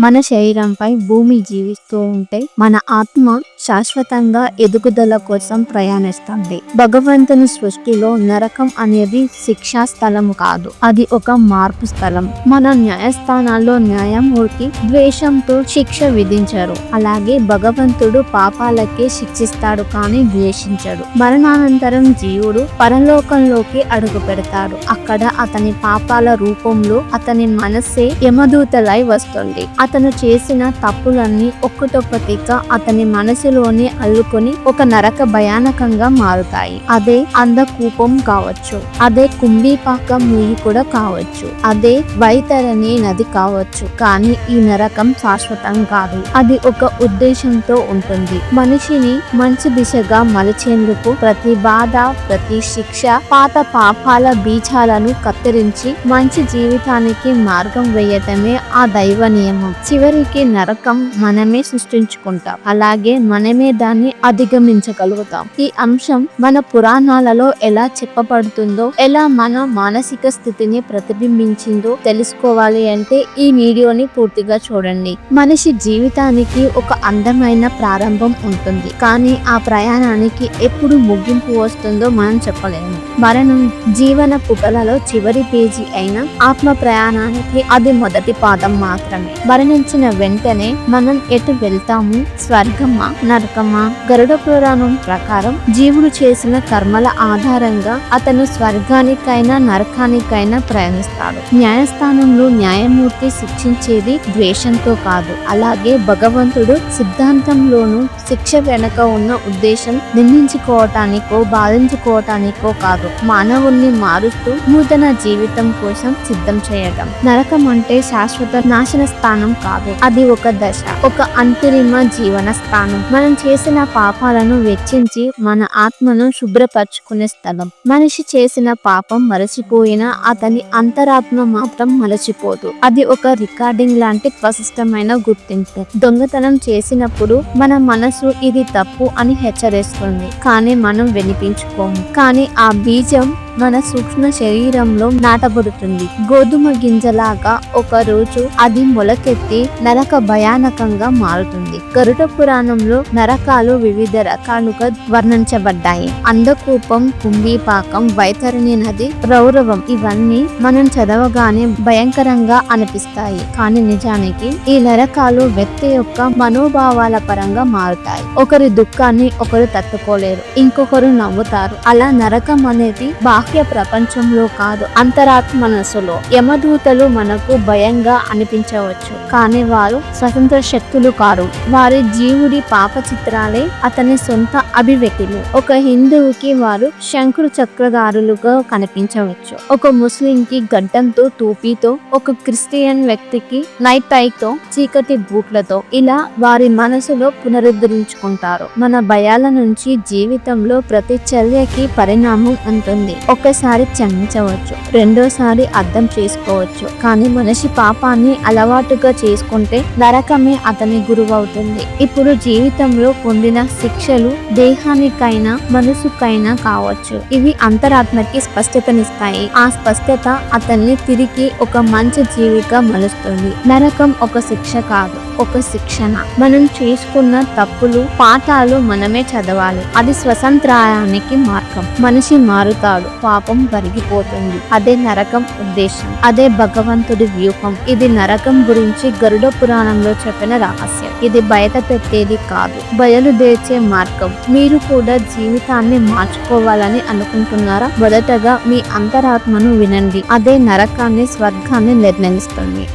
మన శరీరంపై భూమి జీవిస్తూ ఉంటే మన ఆత్మ శాశ్వతంగా ఎదుగుదల కోసం ప్రయాణిస్తుంది. భగవంతుని సృష్టిలో నరకం అనేది శిక్షా స్థలం కాదు. అది ఒక మార్పు స్థలం. మన న్యాయస్థానాల్లో న్యాయమూర్తి ద్వేషంతో శిక్ష విధించరు. అలాగే భగవంతుడు పాపాలకే శిక్షిస్తాడు కానీ ద్వేషించడు. మరణానంతరం జీవుడు పరలోకంలోకి అడుగు పెడతాడు. అక్కడ అతని పాపాల రూపంలో అతని మనస్సే యమదూతలై వస్తుంది. అతను చేసిన తప్పులన్నీ ఒక్కటొక్కటిగా అతని మనసులోనే అల్లుకొని ఒక నరక భయానకంగా మారుతాయి. అదే అందకూపం కావచ్చు. అదే కుంభీపాక ముయ్యి కూడా కావచ్చు. అదే వైతరణి నది కావచ్చు. కానీ ఈ నరకం శాశ్వతం కాదు. అది ఒక ఉద్దేశంతో ఉంటుంది. మనిషిని మంచి దిశగా మలిచేందుకు ప్రతి బాధ ప్రతి శిక్ష పాత పాపాల బీజాలను కత్తిరించి మంచి జీవితానికి మార్గం వేయటమే ఆ దైవ నియమం. చివరికి నరకం మనమే సృష్టించుకుంటాం. అలాగే మనమే దాన్ని అధిగమించగలుగుతాం. ఈ అంశం మన పురాణాలలో ఎలా చెప్పబడుతుందో ఎలా మన మానసిక స్థితిని ప్రతిబింబించిందో తెలుసుకోవాలి అంటే ఈ వీడియోని పూర్తిగా చూడండి. మనిషి జీవితానికి ఒక అందమైన ప్రారంభం ఉంటుంది. కానీ ఆ ప్రయాణానికి ఎప్పుడు ముగింపు వస్తుందో మనం చెప్పలేము. మరణం జీవన పుటలలో చివరి పేజీ అయిన ఆత్మ ప్రయాణానికి అది మొదటి పాదం మాత్రమే. మరణించిన వెంటనే మనం ఎటు వెళ్తాము? స్వర్గమా నరకమా గరుడ పురాణం ప్రకారం జీవుడు చేసిన కర్మల ఆధారంగా అతను స్వర్గానికైనా నరకానికైనా ప్రయాణిస్తాడు. న్యాయస్థానంలో న్యాయమూర్తి శిక్షించేది ద్వేషంతో కాదు. అలాగే భగవంతుడు సిద్ధాంతంలోనూ శిక్ష వెనక ఉన్న ఉద్దేశం నిందించుకోవటానికో బాధించుకోవటానికో కాదు. మానవుణ్ణి మారుస్తూ నూతన జీవితం కోసం సిద్ధం చేయడం నరకం అంటే శాశ్వత నాశన స్థానం కాదు. అది ఒక దశ ఒక అంతిమ జీవన స్థానం. మనం చేసిన పాపాలను వెచ్చించి మన ఆత్మను శుభ్రపరచుకునే స్థలం. మనిషి చేసిన పాపం మరచిపోయినా అతని అంతరాత్మ మాత్రం మరచిపోదు. అది ఒక రికార్డింగ్ లాంటి ప్రశస్తమైన గుర్తింపు. దొంగతనం చేసినప్పుడు మన మనసు ఇది తప్పు అని హెచ్చరిస్తుంది. కానీ మనం వినిపించుకోము. కానీ ఆ బీజం మన సూక్ష్మ శరీరంలో నాటబడుతుంది. గోధుమ గింజలాగా ఒక రోజు అది మొలకెత్తి నరక భయానకంగా మారుతుంది. గరుడ పురాణంలో నరకాలు వివిధ రకాలుగా వర్ణించబడ్డాయి. అందకూపం కుంభీపాకం వైతరణి నది రౌరవం ఇవన్నీ మనం చదవగానే భయంకరంగా అనిపిస్తాయి. కానీ నిజానికి ఈ నరకాలు వ్యక్తి యొక్క మనోభావాల పరంగా మారుతాయి. ఒకరి దుఃఖాన్ని ఒకరు తట్టుకోలేరు. ఇంకొకరు నవ్వుతారు. అలా నరకం అనేది బాహ్య ప్రపంచంలో కాదు అంతరాత్మ మనసులో యమదూతలు మనకు భయంగా అనిపించవచ్చు. కానీ వారు స్వతంత్ర శక్తులు కారు. వారి జీవుడి పాప చిత్రాలే అతని సొంత అభివ్యక్తులు. ఒక హిందువుకి వారు శంకుడు చక్రధారులుగా కనిపించవచ్చు. ఒక ముస్లిం కి గడ్డంతో టోపీతో ఒక క్రిస్టియన్ వ్యక్తికి నైట్ టైతో చీకటి బూట్లతో ఇలా వారి మనసులో పునరుద్ధరించుకుంటారు. మన భయాల నుంచి జీవితంలో ప్రతి చర్యకి పరిణామం ఉంటుంది. ఒకసారి క్షమించవచ్చు రెండోసారి అర్థం చేసుకోవచ్చు. కానీ మనిషి పాపాన్ని అలవాటుగా చేసుకుంటే నరకమే అతని గురువవుతుంది. ఇప్పుడు జీవితంలో పొందిన శిక్షలు దేహానికైనా మనసుకైనా కావచ్చు. ఇవి అంతరాత్మకి స్పష్టతనిస్తాయి. ఆ స్పష్టత అతన్ని తిరిగి ఒక మంచి జీవిగా మలుస్తుంది. నరకం ఒక శిక్ష కాదు ఒక శిక్షణ. మనం చేసుకున్న తప్పులు పాఠాలు మనమే చదవాలి. అది స్వతంత్రాయానికి మార్గం. మనిషి మారుతాడు. పాపం కరిగిపోతుంది. అదే నరకం ఉద్దేశం. అదే భగవంతుడి వ్యూహం. ఇది నరకం గురించి గరుడ పురాణంలో చెప్పిన రహస్యం. ఇది బయట పెట్టేది కాదు. బయలుదేర్చే మార్గం. మీరు కూడా జీవితాన్ని మార్చుకోవాలని అనుకుంటున్నారా? మొదటగా మీ అంతరాత్మను వినండి. అదే నరకాన్ని స్వర్గాన్ని నిర్ణయిస్తుంది.